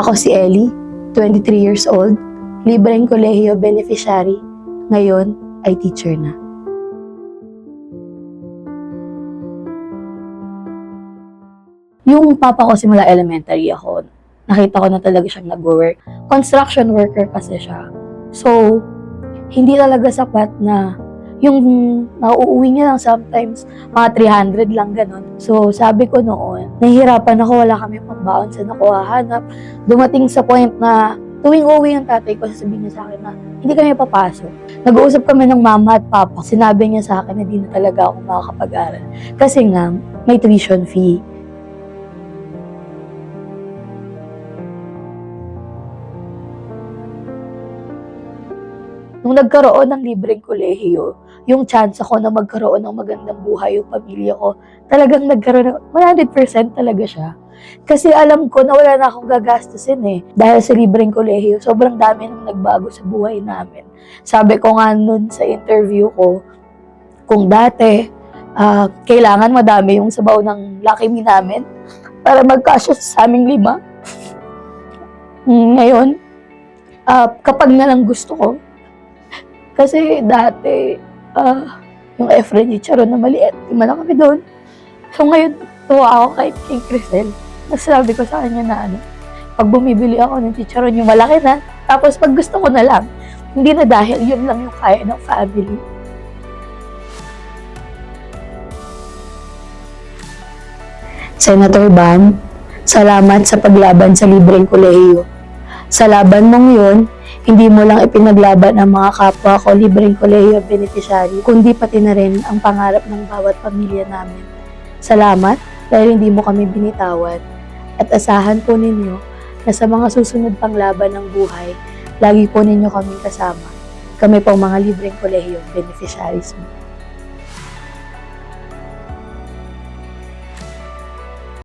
Ako si Ellie, 23 years old, libreng kolehiyo beneficiary, ngayon ay teacher na. Yung papa ko simula elementary ako, nakita ko na talaga siyang nag-work. Construction worker kasi siya. So, hindi talaga sapat na yung nauuwi niya lang sometimes, mga 300 lang ganun. So, sabi ko noon, nahihirapan ako, wala kami pambaon sa nakuha hanap. Dumating sa point na tuwing uwi yung tatay ko, sasabihin niya sa akin na hindi kami papasok. Nag-uusap kami ng mama at papa. Sinabi niya sa akin na hindi na talaga ako makakapag-aral. Kasi nga, may tuition fee. Nung nagkaroon ng libreng kolehiyo, yung chance ako na magkaroon ng magandang buhay yung pamilya ko, talagang nagkaroon ng 100% talaga siya. Kasi alam ko na wala na akong gagastusin eh. Dahil sa libreng kolehiyo, sobrang dami nang nagbago sa buhay namin. Sabi ko nga nun sa interview ko, kung dati, ah, kailangan madami yung sabaw ng Me namin para magkasya sa aming lima. Mm, Ngayon, ah, kapag na lang gusto ko, kasi dati, ah, yung Efren ni Charon na maliit, lima lang kami doon. So ngayon, tuwa ako kay King Crisel. Tapos ko sa kanya na ano, pag bumibili ako ng chicharon yung malaki na, tapos pag gusto ko na lang, hindi na dahil yun lang yung kaya ng family. Senator Bam, salamat sa paglaban sa libreng kolehiyo. Sa laban mong yun, hindi mo lang ipinaglaban ang mga kapwa ko libreng kolehiyo beneficiary, kundi pati na rin ang pangarap ng bawat pamilya namin. Salamat dahil hindi mo kami binitawan at asahan po ninyo na sa mga susunod pang laban ng buhay, lagi po ninyo kaming kasama. Kami pong mga libreng kolehiyo beneficiaries mo.